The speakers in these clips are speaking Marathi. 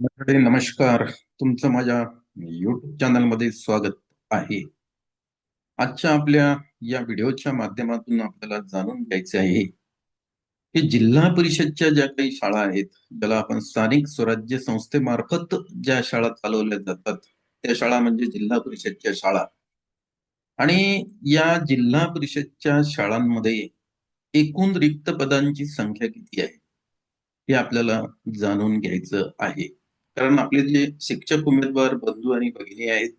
मंडळी नमस्कार. तुमचं माझ्या युट्यूब चॅनलमध्ये स्वागत आहे. आजच्या आपल्या या व्हिडिओच्या माध्यमातून आपल्याला जाणून घ्यायचे आहे की जिल्हा परिषदच्या ज्या काही शाळा आहेत ज्याला आपण स्थानिक स्वराज्य संस्थेमार्फत ज्या शाळा चालवल्या जातात त्या शाळा म्हणजे जिल्हा परिषदच्या शाळा. आणि या जिल्हा परिषदच्या शाळांमध्ये एकूण रिक्त पदांची संख्या किती आहे हे आपल्याला जाणून घ्यायचं आहे. कारण आपले जे शिक्षक उमेदवार बंधू आणि भगिनी आहेत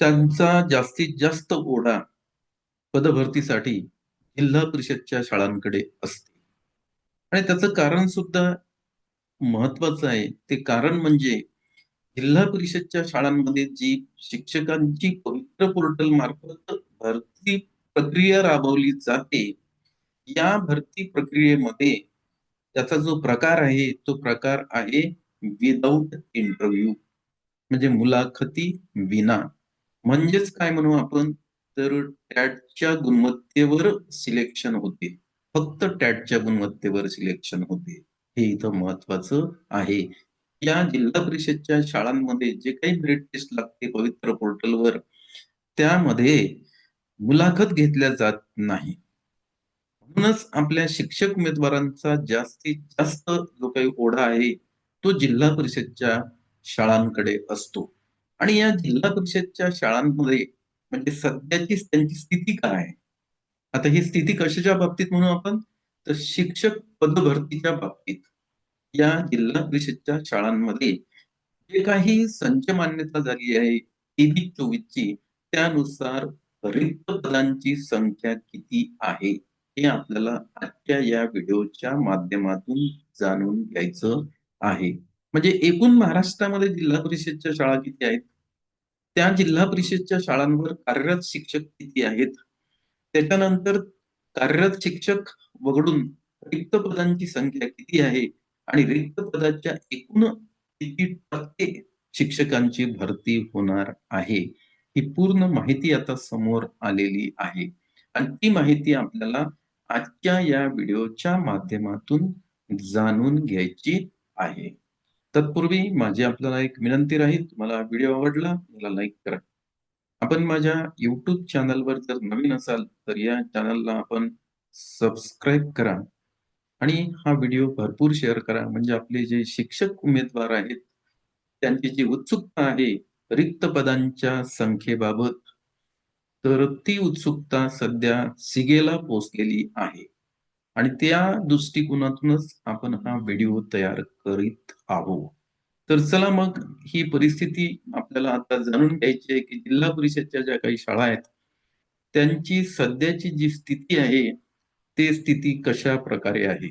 त्यांचा जास्तीत जास्त ओढा पदभरतीसाठी जिल्हा परिषदच्या शाळांकडे असते. आणि त्याचं कारण सुद्धा महत्वाचं आहे. ते कारण म्हणजे जिल्हा परिषदच्या शाळांमध्ये जी शिक्षकांची पवित्र पोर्टल मार्फत भरती प्रक्रिया राबवली जाते या भरती प्रक्रियेमध्ये त्याचा जो प्रकार आहे तो प्रकार आहे विदाऊट इंटरव्ह्यू म्हणजे मुलाखती विना. म्हणजेच काय म्हणू आपण? तर टॅटच्या गुणवत्तेवर सिलेक्शन होते. फक्त टॅटच्या गुणवत्तेवर सिलेक्शन होते. हे इथं महत्वाचं आहे. या जिल्हा परिषदच्या शाळांमध्ये जे काही मेरिट टेस्ट लागते पवित्र पोर्टलवर त्यामध्ये मुलाखत घेतल्या जात नाही. म्हणूनच आपल्या शिक्षक उमेदवारांचा जास्तीत जास्त जो काही ओढा आहे तो जिल्हा परिषदच्या शाळांकडे असतो. आणि या जिल्हा परिषदच्या शाळांमध्ये म्हणजे सध्याची त्यांची स्थिती काय आहे? आता ही स्थिती कशाच्या बाबतीत म्हणू आपण? तर शिक्षक पदभरतीच्या बाबतीत या जिल्हा परिषदच्या शाळांमध्ये जे काही संच मान्यता झाली आहे तेवीस चोवीसची त्यानुसार रिक्त पदांची संख्या किती आहे? हे आपल्याला आजच्या या व्हिडिओच्या माध्यमातून जाणून घ्यायचं आहे. म्हणजे एकूण महाराष्ट्रामध्ये जिल्हा परिषदच्या शाळा किती आहेत? त्या जिल्हा परिषदच्या शाळांवर कार्यरत शिक्षक किती आहेत? त्याच्यानंतर कार्यरत शिक्षक वगळून रिक्त पदांची संख्या किती आहे? आणि रिक्त पदाच्या एकूण किती टक्के शिक्षकांची भरती होणार आहे? ही पूर्ण माहिती आता समोर आलेली आहे. आणि ती माहिती आपल्याला आजच्या या व्हिडिओच्या माध्यमातून जाणून घ्यायची आहे. तत्पूर्वी माझी आपल्याला एक विनंती राहील तुम्हाला व्हिडिओ आवडला मला लाईक करा. आपण माझ्या युट्यूब चॅनलवर जर नवीन असाल तर या चॅनलला आपण सबस्क्राईब करा आणि हा व्हिडिओ भरपूर शेअर करा. म्हणजे आपले जे शिक्षक उमेदवार आहेत त्यांची जी उत्सुकता आहे रिक्त पदांच्या संख्येबाबत तर ती उत्सुकता सध्या सिगेला पोचलेली आहे. आणि त्या दृष्टिकोनातूनच आपण हा व्हिडिओ तयार करीत आहोत. तर चला मग ही परिस्थिती आपल्याला आता जाणून घ्यायची आहे की जिल्हा परिषदच्या ज्या काही शाळा आहेत त्यांची सध्याची जी स्थिती आहे ते स्थिती कशा प्रकारे आहे?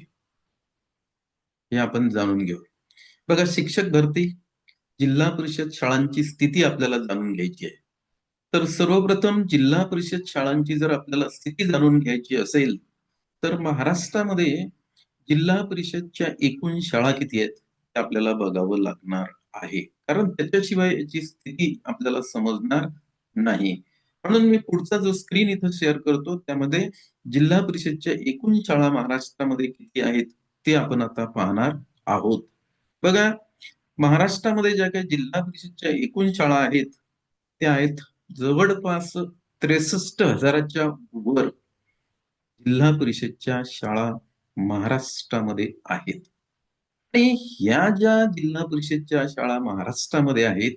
हे आपण जाणून घेऊ. बघा शिक्षक भरती जिल्हा परिषद शाळांची स्थिती आपल्याला जाणून घ्यायची आहे. तर सर्वप्रथम जिल्हा परिषद शाळांची जर आपल्याला स्थिती जाणून घ्यायची असेल तर महाराष्ट्रामध्ये जिल्हा परिषदच्या एकूण शाळा किती आहेत ते आपल्याला बघावं लागणार आहे. कारण त्याच्याशिवाय याची स्थिती आपल्याला समजणार नाही. म्हणून मी पुढचा जो स्क्रीन इथं शेअर करतो त्यामध्ये जिल्हा परिषदच्या एकूण शाळा महाराष्ट्रामध्ये किती आहेत ते आपण आता पाहणार आहोत. बघा महाराष्ट्रामध्ये ज्या काही जिल्हा परिषदच्या एकूण शाळा आहेत त्या आहेत जवळपास त्रेसष्ट हजाराच्या वर. जिल्हा परिषदच्या शाळा महाराष्ट्रामध्ये आहेत. आणि ह्या ज्या जिल्हा परिषदच्या शाळा महाराष्ट्रामध्ये आहेत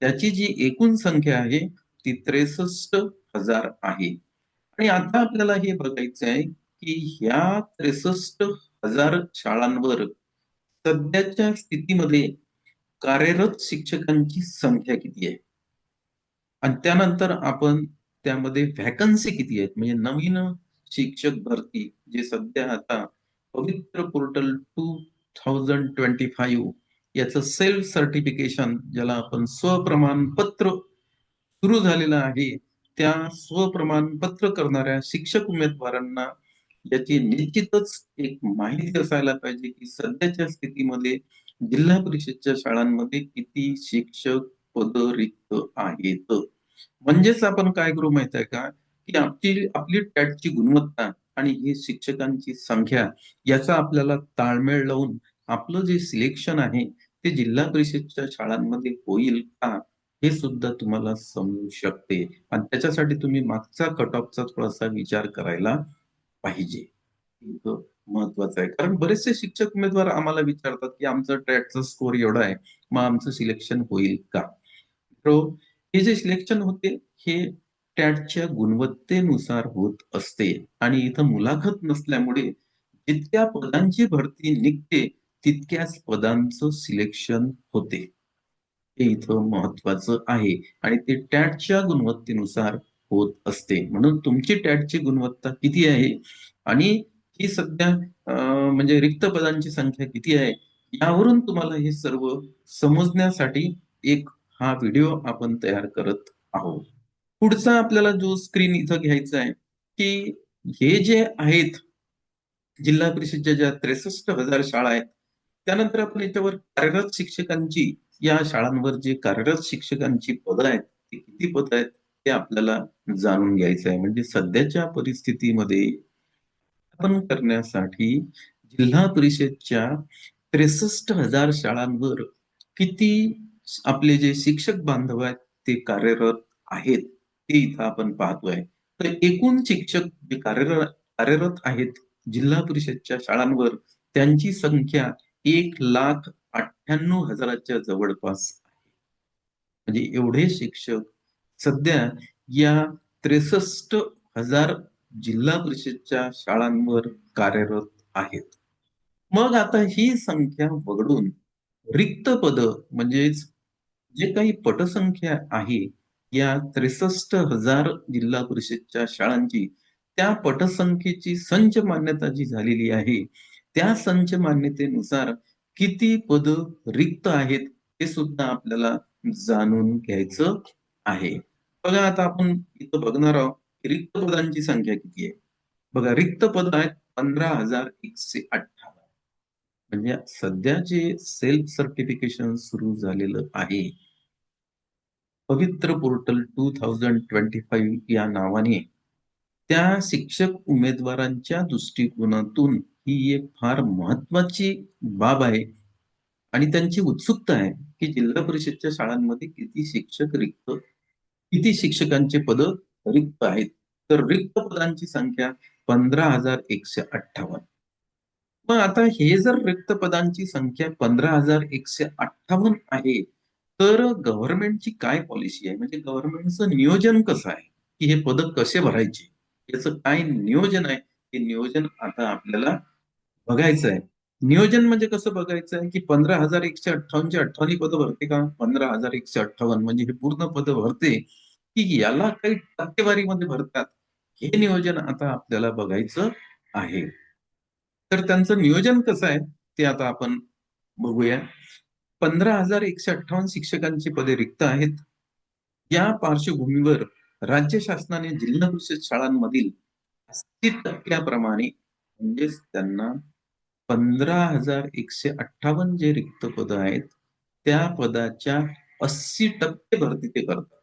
त्याची जी एकूण संख्या आहे ती त्रेसष्ट हजार आहे. आणि आता आपल्याला हे बघायचं आहे की ह्या त्रेसष्ट हजार शाळांवर सध्याच्या स्थितीमध्ये कार्यरत शिक्षकांची संख्या किती आहे? आणि त्यानंतर आपण त्यामध्ये व्हॅकन्सी किती आहेत? म्हणजे नवीन शिक्षक भरती जे सध्या आता Pavitra portal two thousand twenty five याचं सेल्फ सर्टिफिकेशन ज्याला आपण स्वप्रमाणपत्र सुरू झालेलं आहे त्या स्वप्रमाणपत्र करणाऱ्या शिक्षक उमेदवारांना याची निश्चितच एक माहिती असायला पाहिजे की सध्याच्या स्थितीमध्ये जिल्हा परिषदच्या शाळांमध्ये किती शिक्षक पद रिक्त आहेत. म्हणजेच आपण काय करू माहीत आहे का? की आपली आपली टॅटची गुणवत्ता आणि ही शिक्षकांची संख्या याचा आपल्याला ताळमेळ लावून आपलं जे सिलेक्शन आहे ते जिल्हा परिषदच्या शाळांमध्ये होईल का हे सुद्धा तुम्हाला समजू शकते. आणि त्याच्यासाठी तुम्ही मागचा कट ऑफचा थोडासा विचार करायला पाहिजे. महत्वाचं आहे. कारण बरेचसे शिक्षक उमेदवार आम्हाला विचारतात की आमचं ट्रॅटचा स्कोर एवढा आहे मग आमचं सिलेक्शन होईल का? तो हे जे सिलेक्शन होते हे टॅटच्या गुणवत्तेनुसार होत असते. आणि इथं मुलाखत नसल्यामुळे जितक्या पदांची भरती निघते तितक्याच पदांचं सिलेक्शन होते. हे इथं महत्वाचं आहे. आणि ते टॅटच्या गुणवत्तेनुसार होत असते. म्हणून तुमची टॅटची गुणवत्ता किती आहे? आणि ही सध्या म्हणजे रिक्त पदांची संख्या किती आहे? यावरून तुम्हाला हे सर्व समजण्यासाठी एक हा व्हिडिओ आपण तयार करत आहोत. पुढचा आपल्याला जो स्क्रीन इथं घ्यायचा आहे की हे जे आहेत जिल्हा परिषदच्या ज्या त्रेसष्ट हजार शाळा आहेत त्यानंतर आपण याच्यावर कार्यरत शिक्षकांची या शाळांवर जे कार्यरत शिक्षकांची पदं आहेत ती किती पदं आहेत ते आपल्याला जाणून घ्यायचं आहे. म्हणजे सध्याच्या परिस्थितीमध्ये आपण करण्यासाठी जिल्हा परिषदच्या त्रेसष्ट हजार शाळांवर किती आपले जे शिक्षक बांधव आहेत ते कार्यरत आहेत? ते इथं आपण पाहतोय. तर एकूण शिक्षक जे कार्यरत कार्यरत आहेत जिल्हा परिषदच्या शाळांवर त्यांची संख्या एक लाख अठ्ठ्याण्णव हजाराच्या जवळपास आहे. म्हणजे एवढे शिक्षक सध्या या त्रेसष्ट हजार जिल्हा परिषदच्या शाळांवर कार्यरत आहेत. मग आता ही संख्या वगळून रिक्त पद म्हणजेच जे काही पटसंख्या आहे या त्रेसष्ट हजार जिल्हा परिषदच्या शाळांची त्या पटसंख्येची संच मान्यता जी झालेली आहे त्या संच मान्यतेनुसार किती पद रिक्त आहेत हे सुद्धा आपल्याला जाणून घ्यायचं आहे. बघा आता आपण इथं बघणार आहोत रिक्त पदांची संख्या किती आहे. बघा रिक्त पद आहेत पंधरा हजार एकशे अठ्ठावन्न. म्हणजे सध्या जे सेल्फ सर्टिफिकेशन सुरू झालेलं आहे Pavitra portal two thousand twenty five या नावाने त्या शिक्षक उमेदवारांच्या दृष्टिकोनातून ही एक फार महत्वाची बाब आहे. आणि त्यांची उत्सुकता आहे की जिल्हा परिषदच्या शाळांमध्ये किती शिक्षक रिक्त किती शिक्षकांचे पद रिक्त आहेत. तर रिक्त पदांची संख्या पंधरा हजार एकशे अठ्ठावन्न. मग आता हे जर रिक्त पदांची संख्या पंधरा हजार एकशे अठ्ठावन्न आहे तर गव्हर्नमेंटची काय पॉलिसी आहे? म्हणजे गव्हर्नमेंटचं नियोजन कसं आहे? की हे पद कसे भरायचे? याचं काय नियोजन आहे? हे नियोजन आता आपल्याला बघायचं आहे. नियोजन म्हणजे कसं बघायचं आहे? की पंधरा हजार एकशे अठ्ठावन्नचे अठ्ठावन्न पद भरते का? पंधरा हजार एकशे अठ्ठावन्न म्हणजे हे पूर्ण पद भरते. की याला काही टक्केवारीमध्ये भरतात. हे नियोजन आता आपल्याला बघायचं आहे. तर त्यांचं नियोजन कसं आहे? ते आता आपण बघूया. पंधरा हजार एकशे अठ्ठावन्न शिक्षकांची पदे रिक्त आहेत. या पार्श्वभूमीवर राज्य शासनाने जिल्हा परिषद शाळांमधील अस्सी टक्क्याप्रमाणे म्हणजेच त्यांना पंधरा हजार एकशे अठ्ठावन्न जे रिक्त पद आहेत त्या पदाच्या अस्सी टक्के भरती ते करतात.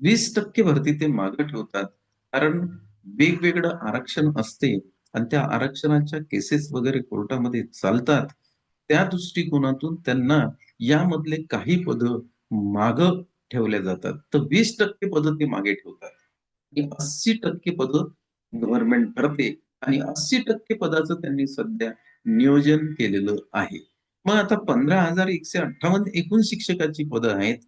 वीस टक्के भरती ते मागे ठेवतात कारण वेगवेगळं आरक्षण असते आणि त्या आरक्षणाच्या केसेस वगैरे कोर्टामध्ये चालतात. त्या दृष्टिकोनातून त्यांना यामधले काही पद माग ठेवल्या जातात. तर वीस टक्के पद ते मागे ठेवतात. अस्सी टक्के पद गव्हर्नमेंट भरते आणि अस्सी टक्के पदाचं त्यांनी सध्या नियोजन केलेलं आहे. मग आता पंधरा हजार एकशे अठ्ठावन्न एकूण शिक्षकाची पदं आहेत.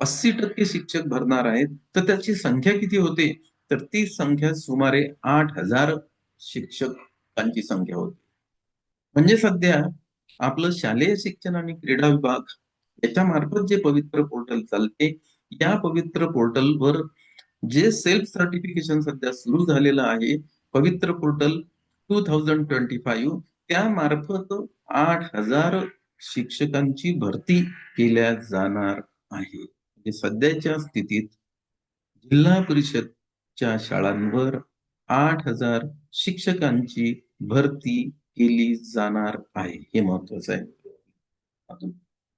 अस्सी टक्के शिक्षक भरणार आहेत. तर त्याची संख्या किती होते? तर ती संख्या सुमारे आठ हजार शिक्षकांची संख्या होती. म्हणजे सध्या आपलं शालेय शिक्षण आणि क्रीडा विभाग याच्या मार्फत जे पवित्र पोर्टल चालते या पवित्र पोर्टलवर जे सेल्फ सर्टिफिकेशन सध्या सुरू झालेलं आहे Pavitra portal two thousand twenty five त्या मार्फत आठ हजार शिक्षकांची भरती केल्या जाणार आहे. म्हणजे सध्याच्या स्थितीत जिल्हा परिषदच्या शाळांवर आठ हजार शिक्षकांची भरती केली जाणार आहे हे महत्वाचं आहे.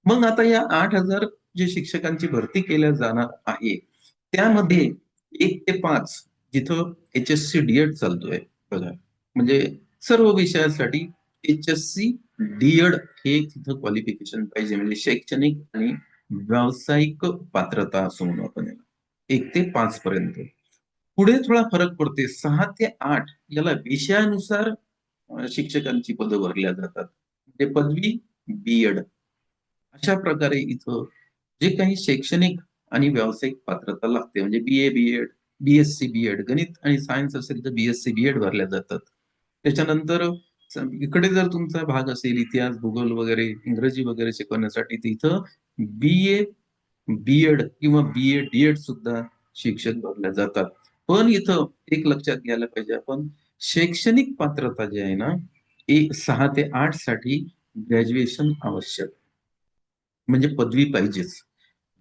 मग आता या आठ हजार जे शिक्षकांची भरती केल्या जाणार आहे त्यामध्ये एक ते पाच जिथं एच एस सी डीएड चालतोय बघा. म्हणजे सर्व विषयासाठी H S C D Ed हे तिथं क्वालिफिकेशन पाहिजे. म्हणजे शैक्षणिक आणि व्यावसायिक पात्रता असं म्हणू आपण याला. एक ते पाच पर्यंत. पुढे थोडा फरक पडते सहा ते आठ याला विषयानुसार शिक्षकांची पदं भरल्या जातात. म्हणजे पदवी बीएड अशा प्रकारे इथं जे काही शैक्षणिक आणि व्यावसायिक पात्रता लागते म्हणजे B A B Ed BSc BEd गणित आणि सायन्स असेल तर बीएससी बीएड भरल्या जातात. त्याच्यानंतर इकडे जर तुमचा भाग असेल इतिहास भूगोल वगैरे इंग्रजी वगैरे शिकवण्यासाठी तर इथं बी ए बी एड किंवा बी ए डीएड सुद्धा शिक्षक भरल्या जातात. पण इथं एक लक्षात घ्यायला पाहिजे आपण शैक्षणिक पात्रता जी आहे ना एक सहा ते आठसाठी ग्रॅज्युएशन आवश्यक. म्हणजे पदवी पाहिजेच.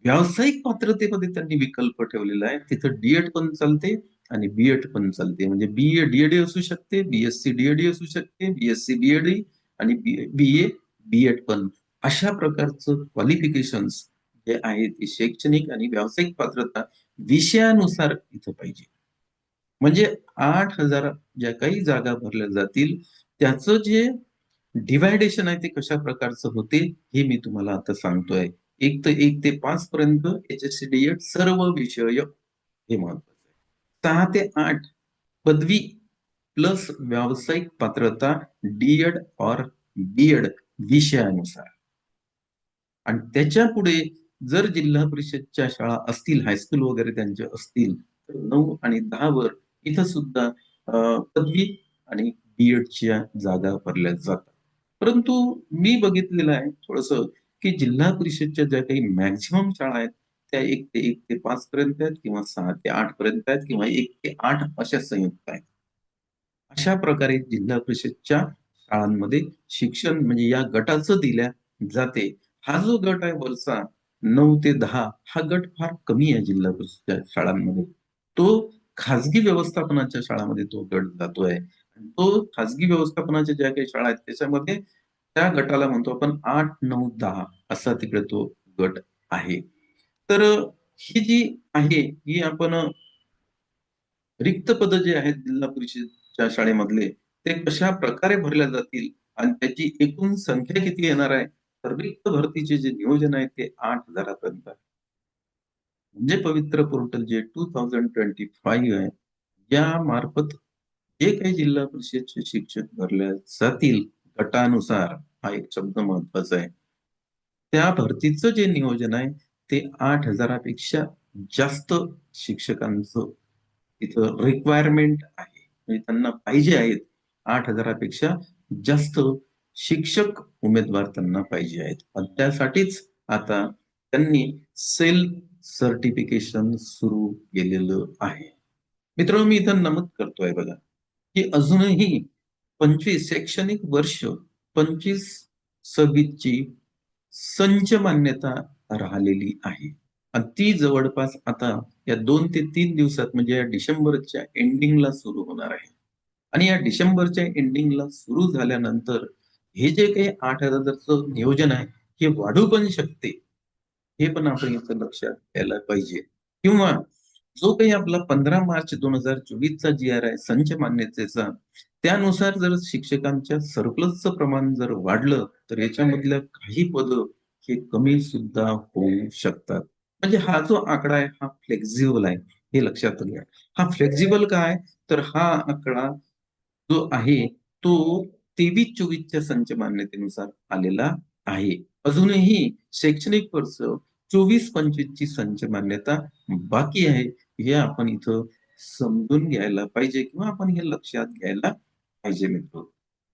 व्यावसायिक पात्रतेमध्ये त्यांनी विकल्प ठेवलेला आहे. तिथं डीएड पण चालते आणि बीएड पण चालते. म्हणजे बी ए असू शकते बीएससी डीएडी असू शकते बीएससी बीएडी आणि बी ए बीएड पण. अशा प्रकारचं क्वालिफिकेशन्स जे आहे ते शैक्षणिक आणि व्यावसायिक पात्रता विषयानुसार इथं पाहिजे. म्हणजे आठ हजार ज्या काही जागा भरल्या जातील त्याचं जे डिवायडेशन आहे ते कशा प्रकारचं होते हे मी तुम्हाला आता सांगतोय. एक तर एक ते पाच पर्यंत H S C D Ed सर्व विषय हे महत्वाचं आहे सहा ते आठ पदवी प्लस व्यावसायिक पात्रता डीएड और बीएड विषयानुसार. आणि त्याच्या पुढे जर जिल्हा परिषदच्या शाळा असतील हायस्कूल वगैरे त्यांच्या असतील तर नऊ आणि दहा वर इथं सुद्धा पदवी आणि बीएडच्या जागा भरल्या जातात. परंतु मी बघितलेलं आहे थोडस की जिल्हा परिषदच्या ज्या काही मॅक्झिमम शाळा आहेत त्या एक ते एक ते पाच पर्यंत आहेत किंवा सहा ते आठ पर्यंत आहेत किंवा एक ते आठ अशा संयुक्त आहेत. अशा प्रकारे जिल्हा परिषदच्या शाळांमध्ये शिक्षण म्हणजे या गटाचं दिल्या जाते. हा जो गट आहे वरचा नऊ ते दहा हा गट फार कमी आहे जिल्हा परिषदच्या शाळांमध्ये. तो खाजगी व्यवस्थापनाच्या शाळामध्ये तो गट जातोय. आणि तो खाजगी व्यवस्थापनाच्या ज्या काही शाळा आहेत त्याच्यामध्ये त्या गटाला म्हणतो आपण आठ नऊ दहा असा तिकडे तो गट आहे. तर ही जी आहे ही आपण रिक्त पद जे आहेत जिल्हा परिषदच्या शाळेमधले ते कशा प्रकारे भरल्या जातील? आणि त्याची एकूण संख्या किती येणार आहे? तर रिक्त भरतीचे जे नियोजन आहे ते आठ हजारापर्यंत आहे. म्हणजे पवित्र पोर्टल जे टू थाउजंड ट्वेंटी फाईव्ह आहे या मार्फत जे काही जिल्हा परिषदचे शिक्षक भरल्या जातील गटानुसार हा एक शब्द महत्त्वाचा आहे. त्या भरतीचं जे नियोजन आहे ते आठ हजारापेक्षा जास्त शिक्षकांचं तिथं रिक्वायरमेंट आहे. म्हणजे त्यांना पाहिजे आहेत आठ हजारापेक्षा जास्त शिक्षक उमेदवार त्यांना पाहिजे आहेत. त्यासाठीच आता त्यांनी सेल्फ सर्टिफिकेशन सुरू केलेलं आहे. मित्रांनो मी इथं नमूद करतोय बघा की अजूनही पंचवीस शैक्षणिक वर्ष पंचवीस सव्वीसची संच मान्यता राहिलेली आहे. आणि ती जवळपास आता या दोन ते तीन दिवसात म्हणजे या डिसेंबरच्या एंडिंगला सुरू होणार आहे. आणि या डिसेंबरच्या एंडिंगला सुरू झाल्यानंतर हे जे काही आठ हजारचं नियोजन आहे हे वाढू पण शकते. हे पण आपण इथं लक्षात घ्यायला पाहिजे. किंवा जो काही आपला पंधरा मार्च दोन हजार चोवीसचा जी आर आहे संच मान्यतेचा त्यानुसार जर शिक्षकांच्या सरप्लसचं प्रमाण जर वाढलं तर याच्यामधल्या काही पद हे कमी सुद्धा होऊ शकतात. म्हणजे हा जो आकडा आहे हा फ्लेक्झिबल आहे हे लक्षात घ्या हा फ्लेक्झिबल काय? तर हा आकडा जो आहे तो तेवीस चोवीसच्या संच मान्यतेनुसार आलेला आहे. अजूनही शैक्षणिक वर्ष चोवीस पंचवीसची संच मान्यता बाकी आहे. हे आपण इथं समजून घ्यायला पाहिजे किंवा आपण हे लक्षात घ्यायला पाहिजे मित्र.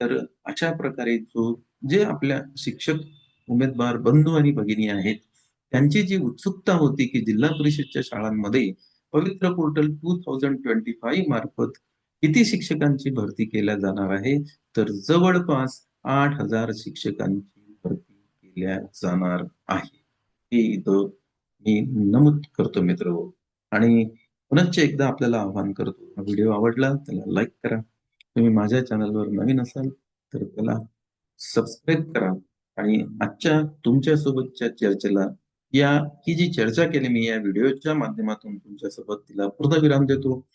तर अशा प्रकारे जो जे आपल्या शिक्षक उमेदवार बंधू आणि भगिनी आहेत त्यांची जी उत्सुकता होती की जिल्हा परिषदच्या शाळांमध्ये Pavitra portal two thousand twenty five मार्फत किती शिक्षकांची भरती केल्या जाणार आहे तर जवळपास आठ हजार शिक्षकांची दिल्या जाणार आहे. हे इथं मी नमूद करतो मित्र. आणि पुनश्च एकदा आपल्याला आवाहन करतो हा व्हिडिओ आवडला त्याला लाईक करा. तुम्ही माझ्या चॅनलवर नवीन असाल तर त्याला सबस्क्राईब करा. आणि आजच्या तुमच्या सोबतच्या चर्चेला या ही जी चर्चा केली मी या व्हिडिओच्या माध्यमातून तुमच्यासोबत तिला तिला पूर्णविराम देतो.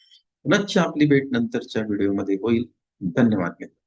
पुनश्च आपली भेट नंतरच्या व्हिडिओमध्ये होईल. धन्यवाद मित्र.